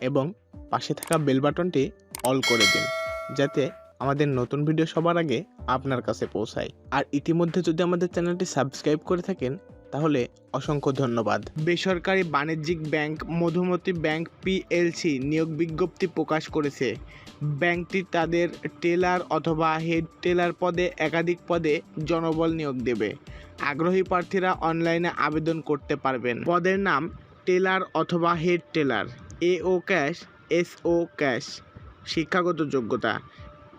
এবং পাশে থাকা বেল বাটনটি অল করে দিন, যাতে আমাদের নতুন ভিডিও সবার আগে আপনার কাছে পৌঁছায়। আর ইতিমধ্যে যদি আমাদের চ্যানেলটি সাবস্ক্রাইব করে থাকেন, তাহলে অসংখ্য ধন্যবাদ। বেসরকারি বাণিজ্যিক ব্যাংক মধুমতি ব্যাংক পিএলসি নিয়োগ বিজ্ঞপ্তি প্রকাশ করেছে। ব্যাংকটি তাদের টেলার অথবা হেড টেলার পদে একাধিক পদে জনবল নিয়োগ দেবে। আগ্রহী প্রার্থীরা অনলাইনে আবেদন করতে পারবেন। পদের নাম টেলার অথবা head teller. A O cash S O cash শিক্ষাগত যোগ্যতা।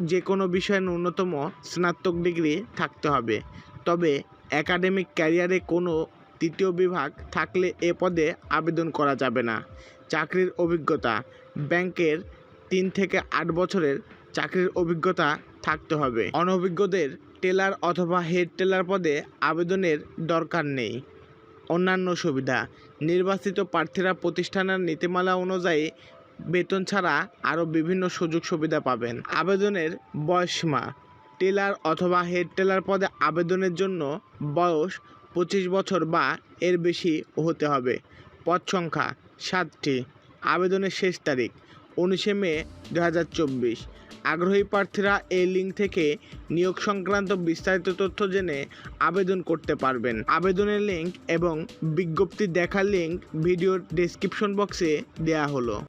যে কোনো বিষয়ে ন্যূনতম স্নাতক ডিগ্রি থাকতে হবে। তবে একাডেমিক ক্যারিয়ারে কোনো তৃতীয় বিভাগ থাকলে এ পদে আবেদন করা যাবে না। চাকরির অভিজ্ঞতা, ব্যাংকের তিন থেকে আট বছরের চাকরির অভিজ্ঞতা থাকতে হবে। অনভিজ্ঞদের টেলার অথবা হেড টেলার পদে আবেদনের দরকার নেই। অন্যান্য সুবিধা। নির্বাচিত প্রার্থীরা প্রতিষ্ঠানের নীতিমালা অনুযায়ী বেতন ছাড়া আরও বিভিন্ন সুযোগ সুবিধা পাবেন। আবেদনের বয়সসীমা। টেলার অথবা হেড টেলার পদে আবেদনের জন্য বয়স পঁচিশ বছর বা এর বেশি হতে হবে। পদ সংখ্যা সাতটি। আবেদনের শেষ তারিখ। উনিশে মে দু হাজার চব্বিশ। আগ্রহী প্রার্থীরা এই লিঙ্ক থেকে নিয়োগ সংক্রান্ত বিস্তারিত তথ্য জেনে আবেদন করতে পারবেন। আবেদনের লিঙ্ক এবং বিজ্ঞপ্তি দেখার লিঙ্ক ভিডিওর ডেসক্রিপশন বক্সে দেয়া হলো।